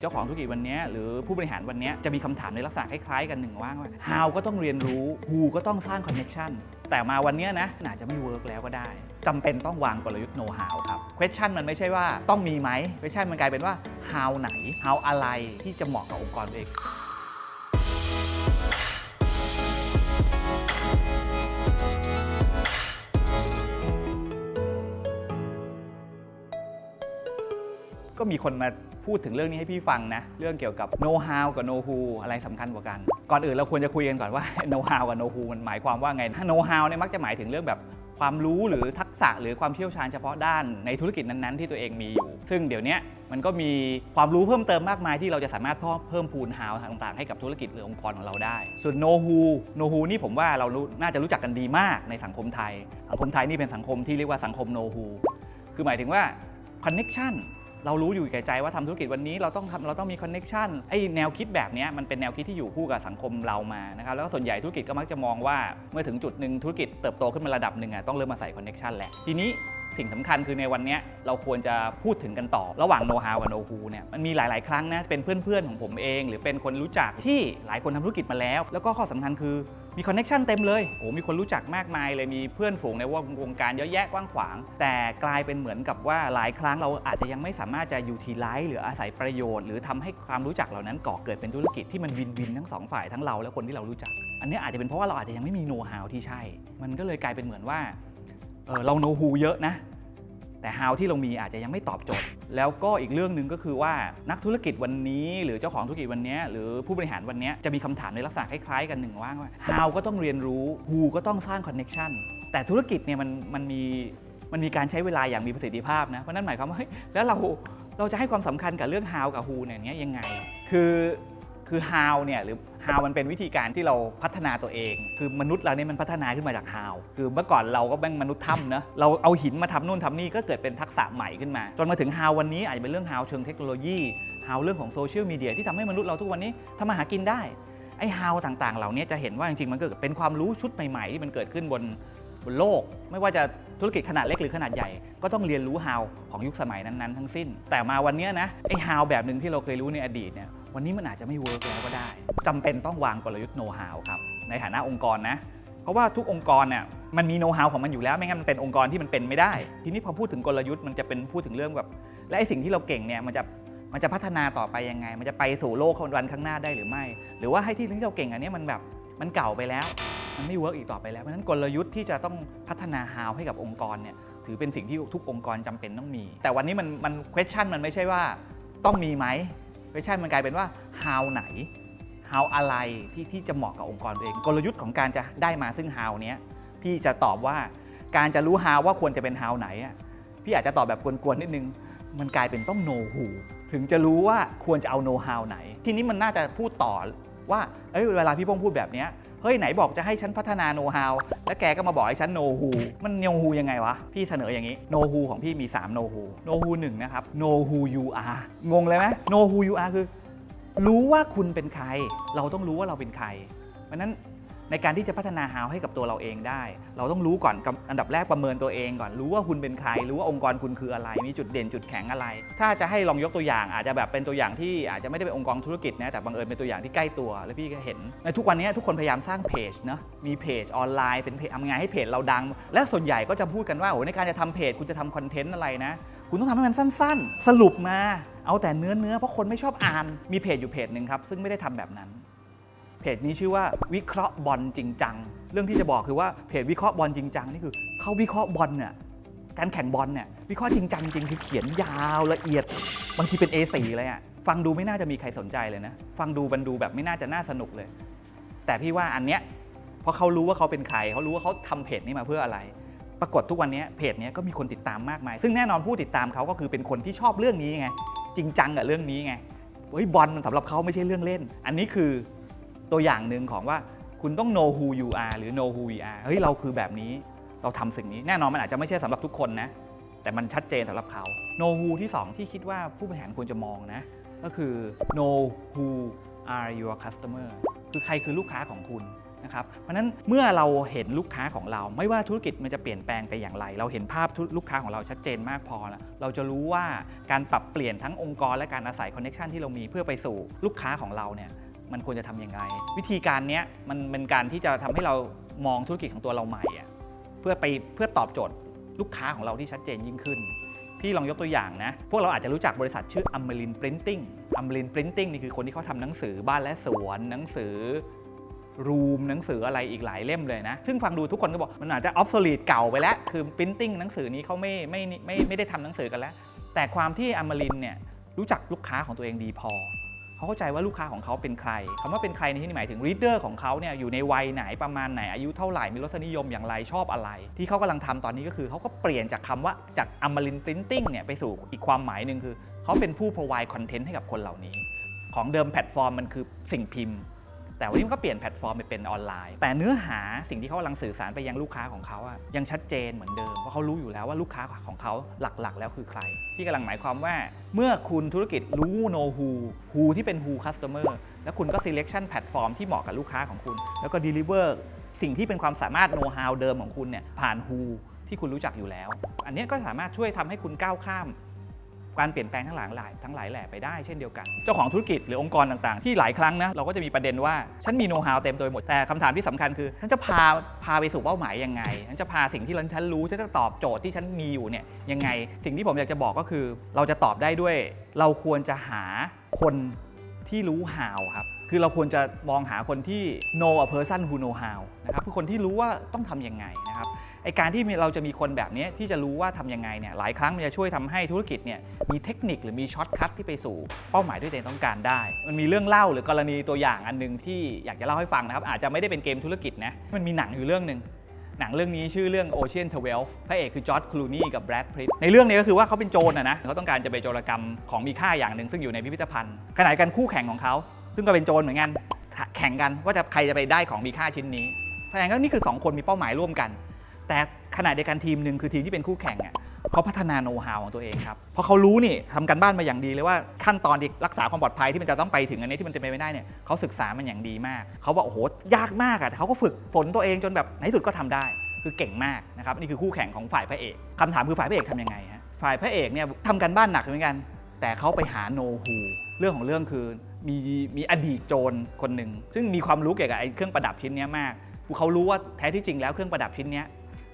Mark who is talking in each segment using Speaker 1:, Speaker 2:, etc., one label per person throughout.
Speaker 1: เจ้าของธุรกิจวันนี้หรือผู้บริหารวันนี้จะมีคำถามในลักษณะคล้ายๆกันหนึ่งว่าว่า how ก็ต้องเรียนรู้ who ก็ต้องสร้างคอนเน็ชันแต่มาวันนี้นะอาจจะไม่เวิร์กแล้วก็ได้จำเป็นต้องวางกลยุทธ์โน้ต how ครับ question มันไม่ใช่ว่าต้องมีไหม question มันกลายเป็นว่า how ไหน how อะไรที่จะเหมาะกับองค์กรเอง ก็มีคนมาพูดถึงเรื่องนี้ให้พี่ฟังนะ เรื่องเกี่ยวกับ know how กับ know who อะไรสำคัญกว่ากัน ก่อนอื่นเราควรจะคุยกันก่อนว่า know how กับ know who มันหมายความว่าไง know how เนี่ยมักจะหมายถึงเรื่องแบบความรู้หรือทักษะหรือความเชี่ยวชาญเฉพาะด้านในธุรกิจนั้น ๆ ที่ตัวเองมีอยู่ ซึ่งเดี๋ยวนี้มันก็มีความรู้เพิ่มเติมมากมายที่เราจะสามารถเพิ่มพูน how ต่างๆ ให้กับธุรกิจหรือองค์กรของเราได้ ส่วน know who know who นี่ผมว่าเรารู้น่าจะรู้จักกันดีมากในสังคมไทย สังคมไทยนี่เป็นสังคมที่เรียกว่าสังคม know who คือหมายถึงว่า connection เเรารู้อยู่แก่ใจว่าทำธุรกิจวันนี้เราต้องทำเราต้องมีคอนเน็ชันไอ้แนวคิดแบบนี้มันเป็นแนวคิดที่อยู่คู่กับสังคมเรามานะครับแล้วก็ส่วนใหญ่ธุรกิจก็มักจะมองว่าเมื่อถึงจุดหนึ่งธุรกิจเติบโตขึ้นมาระดับหนึ่งอะต้องเริ่มมาใส่คอนเน็ชันแหละทีนี้ สิ่งสำคัญคือในวันนี้เราควรจะพูดถึงกันต่อ ระหว่างโนฮาวกับโนฮูเนี่ยมันมีหลาย ๆ ครั้งนะเป็นเพื่อน ๆ ของผมเอง หรือเป็นคนรู้จักที่หลายคนทำธุรกิจมาแล้ว แล้วก็ข้อสำคัญคือมีคอนเน็ชันเต็มเลยโอ้มีคนรู้จักมากมายเลยมีเพื่อนฝูงในวงการเยอะแยะกว้างขวาง แต่กลายเป็นเหมือนกับว่าหลายครั้งเราอาจจะยังไม่สามารถจะยูทีไลซ์หรืออาศัยประโยชน์ หรือทำให้ความรู้จักเหล่านั้นก่อเกิดเป็นธุรกิจที่มันวินวินทั้งสองฝ่ายทั้งเราและคนที่เรารู้จัก อันนี้อาจจะเป็นเพราะว่าเราอาจจะยังไม่มีโน้ตฮาวที่ใช่ มันก็เลยกลายเป็นเหมือนว่า เออเราโน้ฮูเยอะนะ แต่ how ที่เรามีอาจจะยังไม่ตอบโจทย์ แล้วก็อีกเรื่องหนึ่งก็คือว่านักธุรกิจวันนี้ หรือเจ้าของธุรกิจวันนี้ หรือผู้บริหารวันนี้จะมีคำถามในลักษณะคล้ายๆ กันหนึ่งว่าว่า how ก็ต้องเรียนรู้ who ก็ต้องสร้าง connection แต่ธุรกิจเนี่ยมันมันมีมันมีการใช้เวลาอย่างมีประสิทธิภาพนะ เพราะนั่นหมายความว่าแล้วเราเราจะให้ความสำคัญกับเรื่อง how กับ who เนี่ยยังไง คือ คือ how เนี่ยหรือ how มันเป็นวิธีการที่เราพัฒนาตัวเอง คือมนุษย์เราเนี่ยมันพัฒนาขึ้นมาจาก how คือเมื่อก่อนเราก็แบ่งมนุษย์ถ้ำนะเราเอาหินมาทำนู่นทำนี่ก็เกิดเป็นทักษะใหม่ขึ้นมา จนมาถึง how วันนี้อาจจะเป็นเรื่อง how เชิงเทคโนโลยี how เรื่องของโซเชียลมีเดียที่ทำให้มนุษย์เราทุกวันนี้ทำมาหากินได้ ไอ้ how ต่างๆ เหล่านี้จะเห็นว่าจริงๆ มันเกิดเป็นความรู้ชุดใหม่ ๆ ที่มันเกิดขึ้นบนบนโลก ไม่ว่าจะธุรกิจขนาดเล็กหรือขนาดใหญ่ ก็ต้องเรียนรู้ how ของยุคสมัยนั้นๆ ทั้งสิ้น แต่มาวันนี้นะไอ้ how แบบหนึ่งที่เราเคยรู้ในอดีตเนี่ย วันนี้มันอาจจะไม่เวิร์กแล้วก็ได้จำเป็นต้องวางกลยุทธ์ know how ครับในฐานะองค์กรนะเพราะว่าทุกองค์กรเนี่ยมันมีโน้ตฮาวของมันอยู่แล้วไม่งั้นมันเป็นองค์กรที่มันเป็นไม่ได้ ทีนี้พอพูดถึงกลยุทธ์มันจะเป็นพูดถึงเรื่องแบบ และไอ้สิ่งที่เราเก่งเนี่ยมันจะมันจะพัฒนาต่อไปยังไง มันจะไปสู่โลกวันข้างหน้าได้หรือไม่ หรือว่าให้ที่ที่เราเก่งอันนี้มันแบบมันเก่าไปแล้ว มันไม่เวิร์กอีกต่อไปแล้วเพราะฉะนั้นกลยุทธ์ที่จะต้องพัฒนาฮาวให้กับองค์กรเนี่ยถือเป็นสิ่งที่ทุกองค์กรจำเป็นต้องมี แต่วันนี้มันมัน question มันไม่ใช่ว่าต้องมีไหม question มันกลายเป็นว่า how ไหน how อะไรที่ที่จะเหมาะกับองค์กรเอง กลยุทธ์ของการจะได้มาซึ่ง how เนี้ยพี่จะตอบว่าการจะรู้ how ว่าควรจะเป็น how ไหนอะพี่อาจจะตอบแบบกวนๆนิดนึง มันกลายเป็นต้อง know who ถึงจะรู้ว่าควรจะเอา know how ไหน ทีนี้มันน่าจะพูดต่อ ว่าเอ้ยเวลาพี่พงษ์พูดแบบเนี้ยเฮ้ยไหนบอกจะให้ฉันพัฒนาโน้ตฮาวแล้วแกก็มาบอกให้ฉันโนฮูมันโนฮูยังไงวะ พี่เสนออย่างนี้โนฮูของพี่มี3โน้ฮูโน้ฮูหนึ่งนะครับโนฮู you are งงเลยไหมโนฮู you are คือ รู้ว่าคุณเป็นใคร เราต้องรู้ว่าเราเป็นใครเพราะนั้น ในการที่จะพัฒนา how ให้กับตัวเราเองได้ เราต้องรู้ก่อนอันดับแรกประเมินตัวเองก่อนรู้ว่าคุณเป็นใคร รู้ว่าองค์กรคุณคืออะไร มีจุดเด่นจุดแข็งอะไร ถ้าจะให้ลองยกตัวอย่าง อาจจะแบบเป็นตัวอย่างที่อาจจะไม่ได้เป็นองค์กรธุรกิจนะแต่บังเอิญเป็นตัวอย่างที่ใกล้ตัว แล้วพี่ก็เห็นในทุกวันนี้ทุกคนพยายามสร้างเพจเนะมีเพจออนไลน์เป็นเพจทำไงให้เพจเราดัง และส่วนใหญ่ก็จะพูดกันว่าโอ้ในการจะทำเพจคุณจะทำคอนเทนต์อะไรนะคุณต้องทำให้มันสั้น ๆ สรุปมา เอาแต่เนื้อเนื้อเพราะคนไม่ชอบอ่าน มีเพจอยู่เพจหนึ่งครับ ซึ่งไม่ได้ทำแบบนั้น เพจนี้ชื่อว่าวิเคราะห์บอลจริงจัง เรื่องที่จะบอกคือว่าเพจวิเคราะห์บอลจริงจังนี่คือเขาวิเคราะห์บอลเนี่ยการแข่งบอลเนี่ยวิเคราะห์จริงจังจริงคือเขียนยาวละเอียด บางทีเป็น A4 เลยอะฟังดูไม่น่าจะมีใครสนใจเลยนะ ฟังดูบันดูแบบไม่น่าจะน่าสนุกเลย แต่พี่ว่าอันเนี้ยเพราะเขารู้ว่าเขาเป็นใครเขารู้ว่าเขาทำเพจนี้มาเพื่ออะไร ปรากฏทุกวันนี้เพจนี้ก็มีคนติดตามมากมาย ซึ่งแน่นอนผู้ติดตามเขาก็คือเป็นคนที่ชอบเรื่องนี้ไงจริงจังกับเรื่องนี้ไงเฮ้ยบอลมันสำหรับเขาไม่ใช่เรื่องเล่น อันนี้คือ ตัวอย่างหนึ่งของว่าคุณต้อง know who you are หรือ know who we are เฮ้ยเราคือแบบนี้เราทำสิ่งนี้แน่นอนมันอาจจะไม่ใช่สำหรับทุกคนนะ แต่มันชัดเจนสำหรับเขา know who ที่ 2 ที่คิดว่าผู้บริหารควรจะมองนะ ก็คือ know who are your customer คือใครคือลูกค้าของคุณนะครับเพราะฉะนั้นเมื่อเราเห็นลูกค้าของเรา ไม่ว่าธุรกิจมันจะเปลี่ยนแปลงไปอย่างไร เราเห็นภาพลูกค้าของเราชัดเจนมากพอแล้วเราจะรู้ว่าการปรับเปลี่ยนทั้งองค์กรและการอาศัยคอนเน็ชันที่เรามีเพื่อไปสู่ลูกค้าของเราเนี่ย มันควรจะทำยังไง วิธีการนี้มันเป็นการที่จะทำให้เรามองธุรกิจของตัวเราใหม่อะเพื่อไปเพื่อตอบโจทย์ลูกค้าของเราที่ชัดเจนยิ่งขึ้น พี่ลองยกตัวอย่างนะ พวกเราอาจจะรู้จักบริษัทชื่อ a m b r i n Printing a m b r i n Printing นี่คือคนที่เขาทำหนังสือบ้านและสวน หนังสือรูมหนังสืออะไรอีกหลายเล่มเลยนะ ซึ่งฟังดูทุกคนก็บอก มันอาจจะ obsolete เก่าไปแล้ว คือ printing หนังสือนี้เขาไม่ไม่ไม่ไม่ได้ทำหนังสือกันแล้ว แต่ความที่อมรินเนี่ยรู้จักลูกค้าของตัวเองดีพอ เขาเข้าใจว่าลูกค้าของเขาเป็นใครคำว่าเป็นใครในที่นี้หมายถึงรีดเดอร์ของเขาเนี่ยอยู่ในวัยไหนประมาณไหนอายุเท่าไหร่มีรสนิยมอย่างไรชอบอะไร ที่เขากำลังทำตอนนี้ก็คือเขาก็เปลี่ยนจากคำว่าจากอมรินพรินติ้งเนี่ยไปสู่อีกความหมายหนึ่งคือเขาเป็นผู้ provide content ให้กับคนเหล่านี้ ของเดิมแพลตฟอร์มมันคือสิ่งพิมพ์ แต่วันนี้มันก็เปลี่ยนแพลตฟอร์มไปเป็นออนไลน์ แต่เนื้อหาสิ่งที่เขากำลังสื่อสารไปยังลูกค้าของเขาอะยังชัดเจนเหมือนเดิมเพราะเขารู้อยู่แล้วว่าลูกค้าของเขาหลักๆ แล้วคือใคร ที่กำลังหมายความว่า เมื่อคุณธุรกิจรู้ know who who ที่เป็น who customer แล้วคุณก็ selection แพลตฟอร์มที่เหมาะกับลูกค้าของคุณ แล้วก็ deliver สิ่งที่เป็นความสามารถ know how เดิมของคุณเนี่ยผ่าน who ที่คุณรู้จักอยู่แล้ว อันนี้ก็สามารถช่วยทำให้คุณก้าวข้าม การเปลี่ยนแปลงทั้งหลายหลายทั้งหลายแหล่ไปได้เช่นเดียวกัน เจ้าของธุรกิจหรือองค์กรต่างๆ ที่หลายครั้งนะเราก็จะมีประเด็นว่า ฉันมีโน้ตฮาวเต็มโดยหมด แต่คำถามที่สำคัญคือ ฉันจะพาพาไปสู่เป้าหมายยังไง ฉันจะพาสิ่งที่ฉันรู้ฉันจะตอบโจทย์ที่ฉันมีอยู่เนี่ยยังไง สิ่งที่ผมอยากจะบอกก็คือ เราจะตอบได้ด้วย เราควรจะหาคนที่รู้ how ครับคือเราควรจะมองหาคนที่ know a person who know how นะครับคือคนที่รู้ว่าต้องทำยังไงนะครับ ไอการที่เราจะมีคนแบบนี้ที่จะรู้ว่าทำยังไงเนี่ยหลายครั้งมันจะช่วยทำให้ธุรกิจเนี่ยมีเทคนิคหรือมีช็อตคัทที่ไปสู่เป้าหมายที่ตัวเองต้องการได้ มันมีเรื่องเล่าหรือกรณีตัวอย่างอันหนึงที่อยากจะเล่าให้ฟังนะครับ อาจจะไม่ได้เป็นเกมธุรกิจนะมันมีหนังอยู่เรื่องหนึ่งหนังเรื่องนี้ชื่อเรื่อง Ocean 12 พระเอกคือจอร์จคลูนีกับแบรดพริตในเรื่องนี้ก็คือว่าเขาเป็นโจรนะนะเขาต้องการจะไปโจรกรรมของมีค่าอย่างหนึ่งซึ่งอยู่ในพิพิธภัณฑ์ขณะกันคู่แข่งของเขา ซึ่งก็เป็นโจรเหมือนกันแข่งกันว่าจะใครจะไปได้ของมีค่าชิ้นนี้เพราะฉะนั้นก็นี่คือสองคนมีเป้าหมายร่วมกัน แต่ขณะเดียวกันทีมหนึ่งคือทีมที่เป็นคู่แข่งอะเขาพัฒนาโน้ตฮาวของตัวเองครับ เพราะเขารู้นี่ทำกันบ้านมาอย่างดีเลยว่าขั้นตอนรักษาความปลอดภัยที่มันจะต้องไปถึงอันนี้ที่มันจะไปไม่ได้เนี่ยเขาศึกษามันอย่างดีมาก เขาบอกโอ้โหยากมากอะแต่เขาก็ฝึกฝนตัวเองจนแบบในที่สุดก็ทำได้ คือเก่งมากนะครับนี่คือคู่แข่งของฝ่ายพระเอกคำถามคือฝ่ายพระเอกทำยังไงฮะฝ่ายพระเอกเนี่ยทำกันบ้านหนักเหมือนกัน แต่เขาไปหาโนฮูเรื่องของเรื่องคือมีมีอดีตโจรคนหนึ่งซึ่งมีความรู้เกี่ยวกับไอ้เครื่องประดับชิ้นนี้มากเขารู้ว่าแท้ที่จริงแล้วเครื่องประดับชิ้นนี้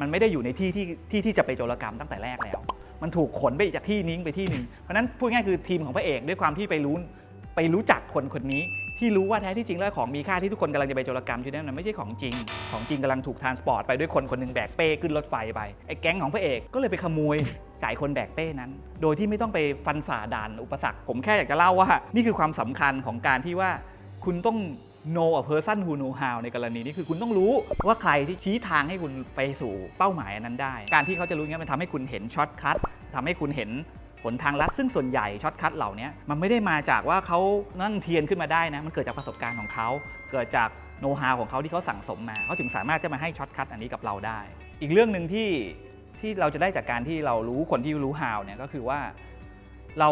Speaker 1: มันไม่ได้อยู่ในที่ที่ที่ที่จะไปโจรกรรมตั้งแต่แรกแล้ว มันถูกขนไปจากที่นี้ไปที่หนึ่งเพราะนั้นพูดง่ายคือทีมของพระเอกด้วยความที่ไปรู้ไปรู้จักคนคนนี้ที่รู้ว่าแท้ที่จริงแล้วของมีค่าที่ทุกคนกำลังจะไปโจรกรรมชิ้นนั้นไม่ใช่ของจริง ของจริงกำลังถูกทานสปอร์ตไปด้วยคนคนหนึ่งแบกเป้ขึ้นรถไฟไปไอ้แก๊งของพระเอกก็เลยไปขโมยจ่ายคนแบกเป้นั้น โดยที่ไม่ต้องไปฟันฝ่าด่านอุปสรรค ผมแค่อยากจะเล่าว่า นี่คือความสำคัญของการที่ว่าคุณต้อง know a person who know how ในกรณีนี้คือคุณต้องรู้ว่าใครที่ชี้ทางให้คุณไปสู่เป้าหมายอันนั้นได้ การที่เขาจะรู้อย่างนี้ยมันทำให้คุณเห็นช็อตคัททำให้คุณเห็นหนทางลัดซึ่งส่วนใหญ่ช็อตคัทเหล่านี้มันไม่ได้มาจากว่าเขานั่งเทียนขึ้นมาได้นะมันเกิดจากประสบการณ์ของเขา เกิดจากโน้ตฮาวของเขาที่เขาสั่งสมมาเขาถึงสามารถจะมาให้ช็อตคัทอันนี้กับเราได้ อีกเรื่องหนึ่งที่ที่เราจะได้จากการที่เรารู้คนที่รู้ฮาวเนี่ยก็คือว่าเรา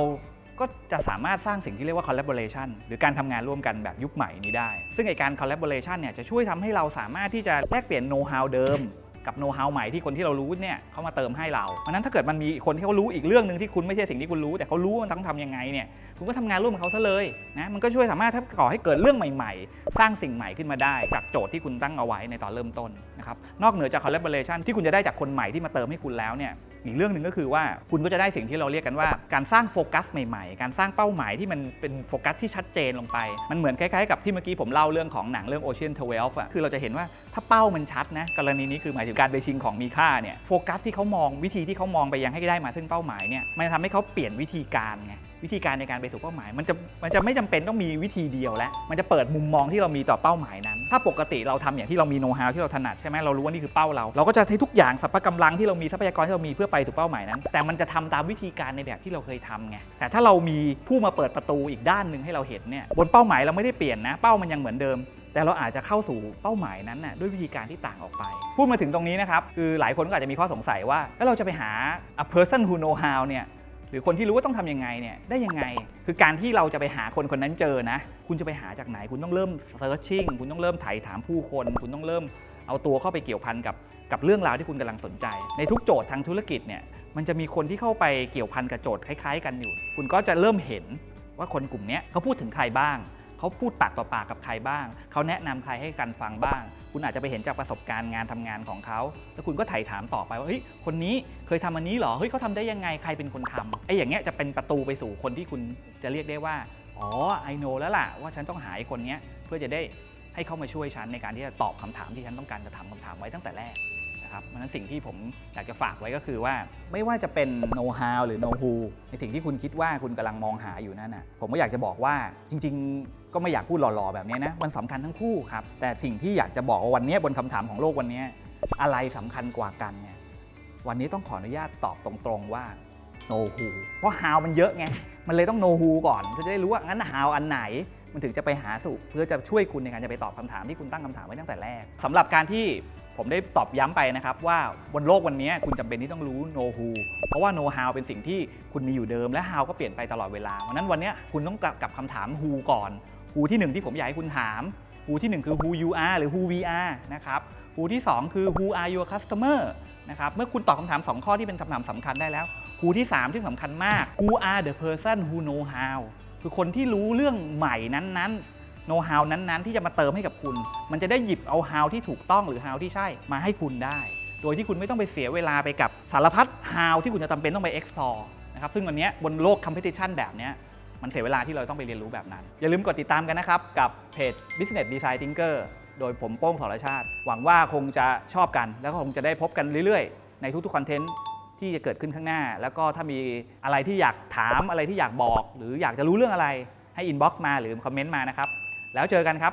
Speaker 1: ก็จะสามารถสร้างสิ่งที่เรียกว่า collaboration หรือการทำงานร่วมกันแบบยุคใหม่นี้ได้ ซึ่งไอการ collaboration เนี่ยจะช่วยทำให้เราสามารถที่จะแลกเปลี่ยน know how เดิมกับ know how ใหม่ที่คนที่เรารู้เนี่ยเขามาเติมให้เราเพราะนั้นถ้าเกิดมันมีคนที่เขารู้อีกเรื่องหนึ่งที่คุณไม่ใช่สิ่งที่คุณรู้ แต่เขารู้ว่ามันต้องทำยังไงเนี่ยคุณก็ทำงานร่วมกับเขาซะเลยนะมันก็ช่วยสามารถถ้าก่อให้เกิดเรื่องใหม่ ๆ สร้างสิ่งใหม่ขึ้นมาได้ จากโจทย์ที่คุณตั้งเอาไว้ในตอนเริ่มต้นนะครับนอกเหนือจาก collaboration ที่คุณจะได้จากคนใหม่ที่มาเติมให้คุณแล้วเนี่ย อีกเรื่องหนึ่งก็คือว่าคุณก็จะได้สิ่งที่เราเรียกกันว่า การสร้างโฟกัสใหม่ๆ การสร้างเป้าหมายที่มันเป็นโฟกัสที่ชัดเจนลงไป มันเหมือนคล้ายๆกับที่เมื่อกี้ผมเล่าเรื่องของหนังเรื่อง Ocean 12อะคือเราจะเห็นว่าถ้าเป้ามันชัดนะกรณีนี้คือหมายถึงการไปชิงของมีค่าเนี่ยโฟกัสที่เขามองวิธีที่เขามองไปยังให้ได้มาซึ่งเป้าหมายเนี่ยมันจะทำให้เขาเปลี่ยนวิธีการไงวิธีการในการไปสู่เป้าหมาย มันจะมันจะไม่จำเป็นต้องมีวิธีเดียวแล้ว มันจะเปิดมุมมองที่เรามีต่อเป้าหมายนั้น ถ้าปกติเราทำอย่างที่เรามีโน้ตฮาวที่เราถนัดใช่ไหมเรารู้ว่านี่คือเป้าเรา เราก็จะใช้ทุกอย่างสรรพกำลังที่เรามีทรัพยากรที่เรามีเพื่อไปสู่เป้าหมายนั้น แต่มันจะทำตามวิธีการในแบบที่เราเคยทำไง แต่ถ้าเรามีผู้มาเปิดประตูอีกด้านหนึ่งให้เราเห็นเนี่ย บนเป้าหมายเราไม่ได้เปลี่ยนนะ เป้ามันยังเหมือนเดิม แต่เราอาจจะเข้าสู่เป้าหมายนั้นน่ะด้วยวิธีการที่ต่างออกไป พูดมาถึงตรงนี้นะครับ คือหลายคนก็อาจจะมีข้อสงสัยว่า แล้วเราจะไปหา a person who know how เนี่ย หรือคนที่รู้ว่าต้องทำยังไงเนี่ยได้ยังไง คือการที่เราจะไปหาคนคนนั้นเจอนะ คุณจะไปหาจากไหน คุณต้องเริ่ม searching คุณต้องเริ่มไถ่ถามผู้คน คุณต้องเริ่มเอาตัวเข้าไปเกี่ยวพันกับกับเรื่องราวที่คุณกำลังสนใจ ในทุกโจทย์ทางธุรกิจเนี่ยมันจะมีคนที่เข้าไปเกี่ยวพันกับโจทย์คล้าย ๆ กันอยู่ คุณก็จะเริ่มเห็นว่าคนกลุ่มนี้เขาพูดถึงใครบ้าง เขาพูดปากต่อปากกับใครบ้าง เขาแนะนำใครให้กันฟังบ้าง คุณอาจจะไปเห็นจากประสบการณ์งานทำงานของเขา แล้วคุณก็ไถ่ถามต่อไปว่าเฮ้ยคนนี้เคยทำอันนี้เหรอเฮ้ยเขาทำได้ยังไงใครเป็นคนทำไอ้อย่างเงี้ยจะเป็นประตูไปสู่คนที่คุณจะเรียกได้ว่าอ๋อไอโนแล้วล่ะว่าฉันต้องหาไอ้คนเนี้ยเพื่อจะได้ให้เข้ามาช่วยฉันในการที่จะตอบคำถามที่ฉันต้องการจะถามคำถามไว้ตั้งแต่แรก ครับเพราะฉะนั้นสิ่งที่ผมอยากจะฝากไว้ก็คือว่า ไม่ว่าจะเป็น know how หรือ know who ในสิ่งที่คุณคิดว่าคุณกำลังมองหาอยู่นั่นนะผมก็อยากจะบอกว่าจริง ๆ ก็ไม่อยากพูดหล่อๆแบบนี้นะมันสำคัญทั้งคู่ครับแต่สิ่งที่อยากจะบอกว่าวันนี้บนคำถามของโลกวันนี้อะไรสำคัญกว่ากันเนี่ยวันนี้ต้องขออนุญาตตอบตรงๆว่า know who เพราะ how มันเยอะไงมันเลยต้อง know who ก่อนเพื่อจะได้รู้ว่างั้น how อันไหน มันถึงจะไปหาสู่เพื่อจะช่วยคุณในการจะไปตอบคำถามที่คุณตั้งคำถามไว้ตั้งแต่แรกสำหรับการที่ผมได้ตอบย้ำไปนะครับว่าบนโลกวันนี้คุณจำเป็นที่ต้องรู้ know who เพราะว่า know how เป็นสิ่งที่คุณมีอยู่เดิมและ how ก็เปลี่ยนไปตลอดเวลาวันนั้นวันนี้คุณต้องกลับกับคำถาม who ก่อน who ที่หนึ่งที่ผมอยากให้คุณถาม who ที่หนึ่งคือ who you are หรือ who we are นะครับ who ที่สองคือ who are your customer นะครับเมื่อคุณตอบคำถาม 2 ข้อที่เป็นคำถามสำคัญได้แล้ว who ที่ 3 ที่สำคัญมาก who are the person who know how คือคนที่รู้เรื่องใหม่นั้นๆ know how นั้นๆ ที่จะมาเติมให้กับคุณ มันจะได้หยิบเอา how ที่ถูกต้องหรือ how ที่ใช่มาให้คุณได้ โดยที่คุณไม่ต้องไปเสียเวลาไปกับสารพัด how ที่คุณจะจำเป็นต้องไป explore นะครับซึ่งวันนี้บนโลก competition แบบนี้มันเสียเวลาที่เราต้องไปเรียนรู้แบบนั้น อย่าลืมกดติดตามกันนะครับ กับเพจ Business Design Thinker โดยผมโป้งสรชาติ หวังว่าคงจะชอบกัน แล้วก็คงจะได้พบกันเรื่อยๆ ในทุกๆคอนเทนต์ ที่จะเกิดขึ้นข้างหน้า แล้วก็ถ้ามีอะไรที่อยากถามอะไรที่อยากบอก หรืออยากจะรู้เรื่องอะไรให้อินบ็อกซ์มาหรือคอมเมนต์มานะครับ แล้วเจอกันครับ